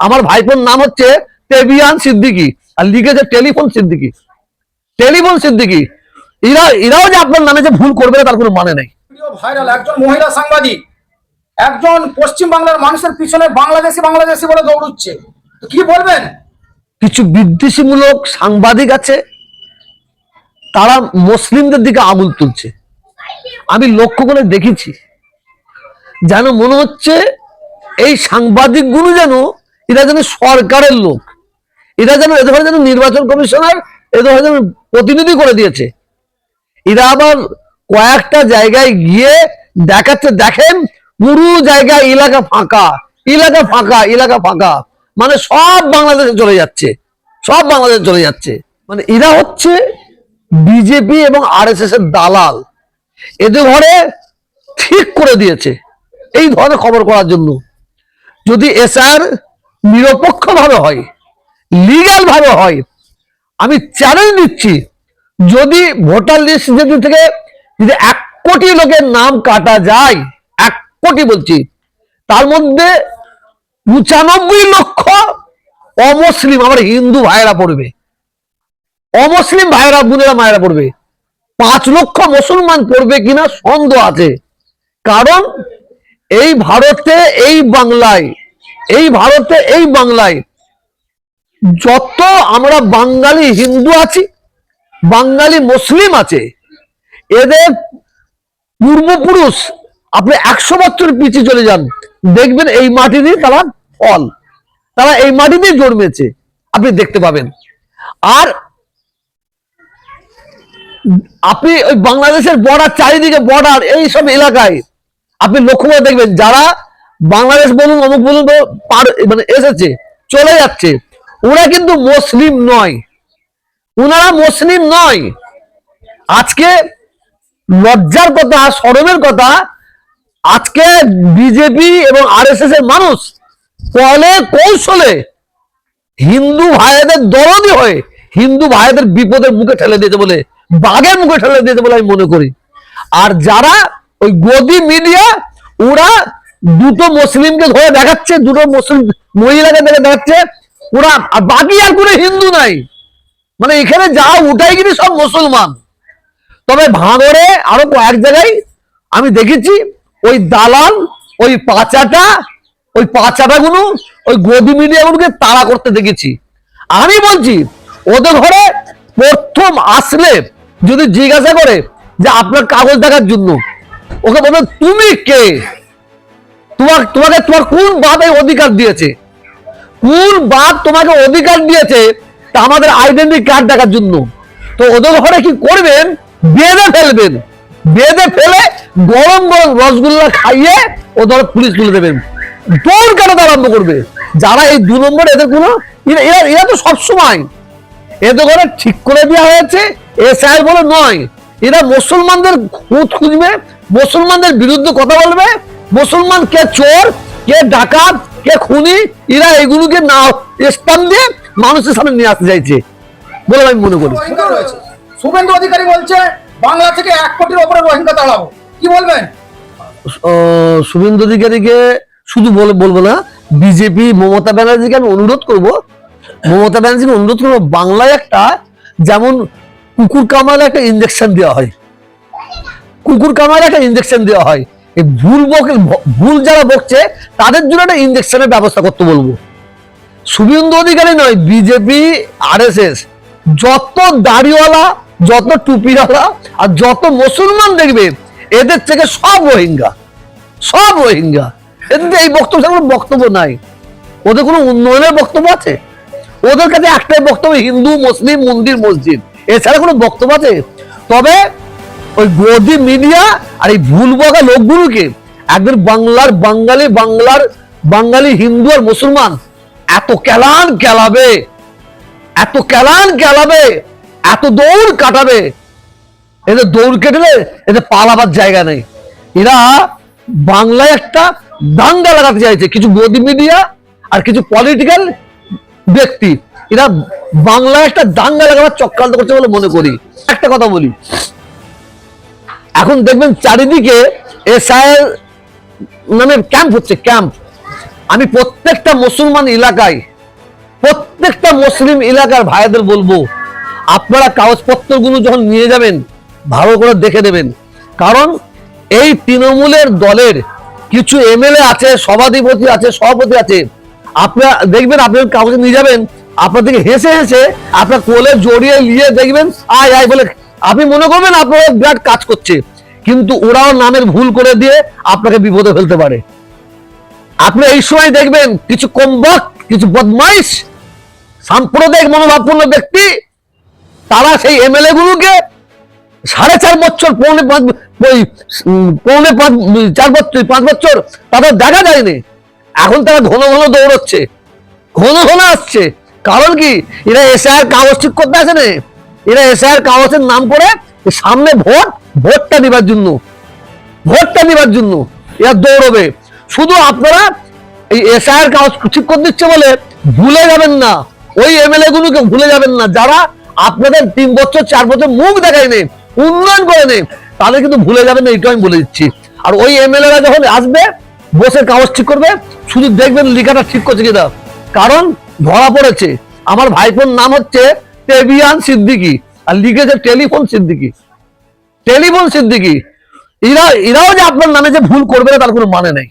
আমার ভাইপোর নাম হচ্ছে টেবিয়ান সিদ্দিকি আর লিখেছে টেলিফোন সিদ্দিকি। টেলিফোন সিদ্দিকি। এরা এরাও যে আপনার নামে যে ভুল করবে তার কোনো মানে নেই। ভাইরাল একজন মহিলা সাংবাদিক একজন পশ্চিম বাংলার মানুষের পিছনে বাংলাদেশি বাংলাদেশি বলে দৌড়ুচ্ছে। তো কি বলবেন? কিছু বিদ্বেষীমূলক সাংবাদিক আছে তারা মুসলিমদের দিকে আঙুল তুলছে। আমি লক্ষ্য করে দেখেছি যেন মনে হচ্ছে এই সাংবাদিকগুলো যেন এরা যেন সরকারের লোক। এরা যেন এ ধরনের যেন নির্বাচন কমিশনার এ ধরনের যেন প্রতিনিধি করে দিয়েছে। এরা আবার কয়েকটা জায়গায় গিয়ে দেখাচ্ছে, দেখেন পুরো জায়গায় এলাকা ফাঁকা এলাকা ফাঁকা এলাকা ফাঁকা। মানে সব বাংলাদেশে চলে যাচ্ছে, সব বাংলাদেশে চলে যাচ্ছে। মানে এরা হচ্ছে বিজেপি এবং আরএসএস এর দালাল। এদের ঘরে ঠিক করে দিয়েছে, এই ধরনের খবর করার জন্য। যদি এসআর নিরপেক্ষ ভাবে হয় লিগ্যাল ভাবে হয়। আমি চ্যালেঞ্জ দিচ্ছি যদি ভোটার লিস্ট যদি থেকে যদি এক কোটি লোকের নাম কাটা যায়, এক কোটি বলছি, তার মধ্যে পঁচানব্বই লক্ষ অমুসলিম, আমার হিন্দু ভাইয়েরা পড়বে। অমুসলিম ভাইয়েরা, বোনেরা, মায়েরা পড়বে। পাঁচ লক্ষ মুসলমান পড়বে কিনা সন্দেহ আছে। কারণ এই ভারতে, এই বাংলায় এই ভারতে, এই বাংলায় যত আমরা বাঙালি হিন্দু আছি, বাঙালি মুসলিম আছে, এদের পূর্বপুরুষ আপনি একশো বছর পিছিয়ে চলে যান, দেখবেন এই মাটিতেই তারা ফল তারা এই মাটি মাটিতেই জন্মেছে, আপনি দেখতে পাবেন। আর আপনি ওই বাংলাদেশের বর্ডার চারিদিকে বর্ডার এই সব এলাকায় আপনি লক্ষ্য করে দেখবেন, যারা বাংলাদেশ বলুন, অমুক বলুন মানে এসেছে, চলে যাচ্ছে। ওরা কিন্তু মুসলিম নয়। ওনারা মুসলিম নয়। আজকে লজ্জার কথা, সরমের কথা, আজকে বিজেপি এবং আরএসএস এর মানুষ কলে কৌশলে হিন্দু ভাইদের দরদি হয়ে হিন্দু ভাইদের বিপদের মুখে ঠেলে দিয়েছে বলে, বাঘের মুখে ঠেলে দিয়েছে বলে আমি মনে করি। আর যারা ওই গদি মিডিয়া, ওরা দুটো মুসলিমকে ধরে দেখাচ্ছে, দুটো মুসলিম মহিলাকে দেখে দেখাচ্ছে, ওরা, আর বাকি আর কোনো হিন্দু নাই। মানে এখানে যা উঠাই কিন্তু সব মুসলমান। তবে ভাঙড়ে আরও কয়েক জায়গায় আমি দেখেছি, ওই দালাল, ওই পাচাটা ওই পাচাটা গুলো ওই গদি মিডিয়া গুলোকে তাড়া করতে দেখেছি। আমি বলছি, ওদের ঘরে প্রথম আসলে যদি জিজ্ঞাসা করে যে আপনার কাগজ দেখার জন্য, ওকে বলবে, তুমি কে? তোমার তোমাকে তোমার কোন বাপ এই অধিকার দিয়েছে? কোন বাপ তোমাকে অধিকার দিয়েছে তা আমাদের আইডেন্টি কার্ড দেখার জন্য? তো ওদের ঘরে কি করবেন? বেঁধে ফেলবেন। বেঁধে ফেলে গরম গরম রসগোল্লা খাইয়ে ওদের পুলিশ তুলে দেবেন। দৌড় কাটাতে আরম্ভ করবে? যারা এই দু নম্বর এদের কোনো এরা, এরা- তো সবসময় এদের ঘরে ঠিক করে দেওয়া হয়েছে। এসআই বলে নয়। এরা মুসলমানদের খুঁত খুঁজবে, মুসলমানদের বিরুদ্ধে কথা বলবে মুসলমান কে চোর কে ডাকাত কে খুনি এরা এগুলোকে না স্থান দিয়ে মানুষের সামনে নিয়ে আসতে চাইছে বলে আমি মনে করি। শুভেন্দু অধিকারী বলছে বাংলা থেকে এক কোটির ওপরে রোহিঙ্গা তাড়াবো কি বলবেন? শুভেন্দু অধিকারীকে শুধু বলে বলব না বিজেপি মমতা ব্যানার্জিকে আমি অনুরোধ করব মমতা ব্যানার্জিকে অনুরোধ করব বাংলায় একটা যেমন কুকুর কামালে একটা ইঞ্জেকশন দেওয়া হয়। কুকুর কামালে একটা ইঞ্জেকশন দেওয়া হয়। এই ভুল ভুল যারা বকছে, তাদের জন্য একটা ইঞ্জেকশনের ব্যবস্থা করতে বলব। শুভেন্দু অধিকারী নয় বিজেপি আরএসএস যত দাড়িওয়ালা, যত টুপিওয়ালা, আর যত মুসলমান দেখবে, এদের থেকে সব রোহিঙ্গা। সব রোহিঙ্গা। এদের এই বক্তব্য কোনো বক্তব্য নাই। ওদের কোনো উন্নয়নের বক্তব্য আছে? ওদের কাছে একটাই বক্তব্য, হিন্দু, মুসলিম, মন্দির, মসজিদ। এছাড়া কোনো বক্তব্য আছে? তবে ওই গদি মিডিয়া আর এই ভুল বকা লোকগুলোকে একজন বাংলার বাঙালি বাংলার বাঙালি হিন্দু আর মুসলমান এত কেলান কেলাবে, এত কেলান কেলাবে, এত দৌড় কাটাবে। এদের দৌড় কেটে এদের পালাবার জায়গা নেই। এরা বাংলায় একটা দাঙ্গা লাগাতে চাইছে। কিছু গদি মিডিয়া আর কিছু পলিটিক্যাল ব্যক্তি। এরা বাংলায় একটা দাঙ্গা লাগাবার চক্রান্ত করছে বলে মনে করি। একটা কথা বলি। এখন দেখবেন চারিদিকে এসআই নামে ক্যাম্প হচ্ছে, ক্যাম্প। আমি প্রত্যেকটা মুসলমান এলাকায়, প্রত্যেকটা মুসলিম এলাকার ভাইদের বলব, আপনারা কাগজপত্রগুলো যখন নিয়ে যাবেন, ভালো করে দেখে দেবেন কারণ এই তৃণমূলের দলের কিছু এমএলএ আছে, সভাধিপতি আছে, সভাপতি আছে। আপনারা দেখবেন, আপনার কাগজে নিয়ে যাবেন আপনার দিকে হেসে হেসে আপনার কোলে জড়িয়ে নিয়ে দেখবেন, আয় আয় বলে আপনি মনে করবেন আপনার বিরাট কাজ করছে, কিন্তু ওরাও নামের ভুল করে দিয়ে আপনাকে বিপদে ফেলতে পারে। আপনি এই সময় দেখবেন কিছু কমবক, কিছু বদমাইশ, সাম্প্রদায়িক মনোভাবপূর্ণ ব্যক্তি, তারা সেই এমএলএ গুলোকে সাড়ে চার বছর, পৌনে পাঁচ, ওই পৌনে পাঁচ, চার বছর, পাঁচ বছর তাদের দেখা যায়নি। এখন তারা ঘন ঘন দৌড়চ্ছে, ঘন ঘন আসছে। কারণ কি, এরা এসে আর কাগজ ঠিক করতে আসে না এরা এসে আর কাগজের নাম করে সামনে ভোট, ভোটটা নেবার জন্য, ভোটটা নেবার জন্য এরা দৌড়বে। শুধু আপনারা এই এসআইয়ের কাগজ ঠিক করে দিচ্ছে বলে ভুলে যাবেন না। ওই এমএলএ গুলোকে ভুলে যাবেন না। যারা আপনাদের তিন বছর, চার বছর মুখ দেখায়নি, উন্নয়ন করেনি, তাদের কিন্তু ভুলে যাবেন না এইটা আমি বলে দিচ্ছি। আর ওই এমএলএরা যখন আসবে, বসে কাগজ ঠিক করবে, শুধু দেখবেন লিখাটা ঠিক করছে কিনা। কারণ ধরা পড়েছে। আমার ভাইপোর নাম হচ্ছে টেবিয়ান সিদ্দিকি আর লিখেছে টেলিফোন সিদ্দিকি। টেলিফোন সিদ্দিকি। এরা এরাও যে আপনার নামে যে ভুল করবে না, তার কোনো মানে নেই।